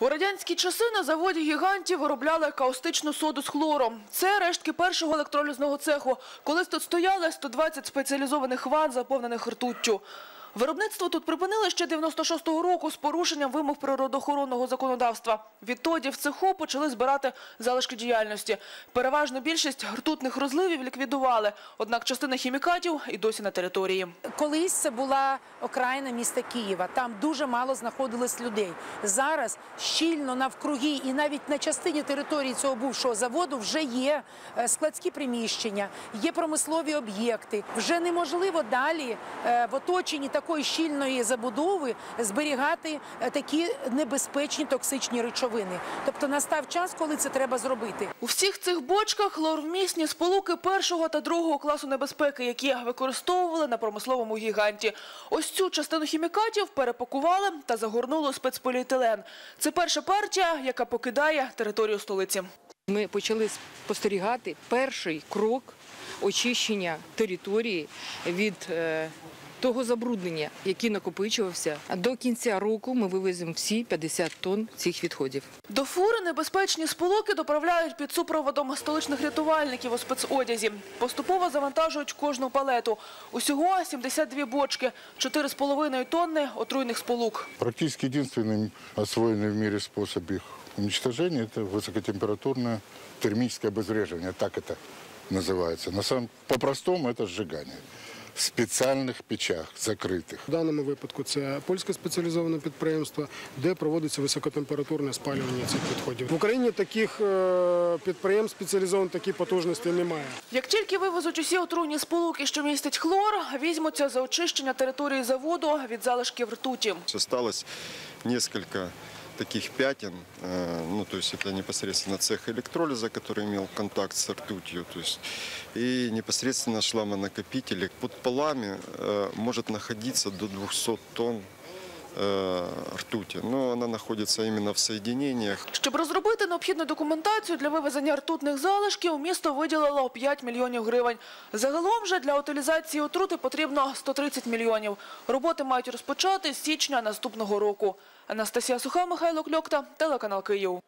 У радянські часи на заводі гігантів виробляли каустичну соду з хлором. Це рештки першого електролізного цеху. Колись тут стояли 120 спеціалізованих ван, заповнених ртуттю. Виробництво тут припинили ще 96-го року з порушенням вимог природоохоронного законодавства. Відтоді в цеху почали збирати залишки діяльності. Переважну більшість ртутних розливів ліквідували, однак частина хімікатів і досі на території. Колись це була окраїна міста Києва. Там дуже мало знаходилось людей. Зараз щільно навкруги і навіть на частині території цього бувшого заводу вже є е, складські приміщення, є промислові об'єкти. Вже неможливо далі е, в оточенні такої щільної забудови зберігати е, такі небезпечні токсичні речовини. Тобто настав час, коли це треба зробити. У всіх цих бочках хлорвмісні сполуки першого та другого класу небезпеки, які використовували на промисловому гіганті. Ось цю частину хімікатів перепакували та загорнули у спецполіетилен. Це перша партія, яка покидає територію столиці. Ми почали спостерігати перший крок очищення території від е, того забруднення, який накопичувався. А До кінця року ми вивеземо всі 50 тонн цих відходів. До фури небезпечні сполуки доправляють під супроводом столичних рятувальників у спецодязі. Поступово завантажують кожну палету. Усього 72 бочки, 4,5 тонни отруйних сполук. Практически единственный освоенный в мире способ их уничтожения – это высокотемпературное термическое обезвреживание, так это называется. На самом, по-простому это сжигание в специальных печах, закрытых. В даному випадку це польське спеціалізоване підприємство, де проводиться високотемпературне спалювання цих відходів. В Україні таких е, підприємств спеціалізованих такі потужності немає. Як тільки вивезуть усі отруйні сполуки, що містять хлор, візьмуться за очищення території заводу від залишків ртуті. Осталось несколько таких пятен, э, ну, то есть это непосредственно цех электролиза, который имел контакт с ртутью, то есть, и непосредственно шламонакопители. Под полами э, может находиться до 200 тонн ртути, но вона знаходиться іменно в соєдиненнях. Щоб розробити необхідну документацію для вивезення ртутних залишків, місто виділило 5 мільйонів гривень. Загалом же для утилізації отрути потрібно 130 мільйонів. Роботи мають розпочати з січня наступного року. Анастасія Суха, Михайло Кльокта, телеканал Київ.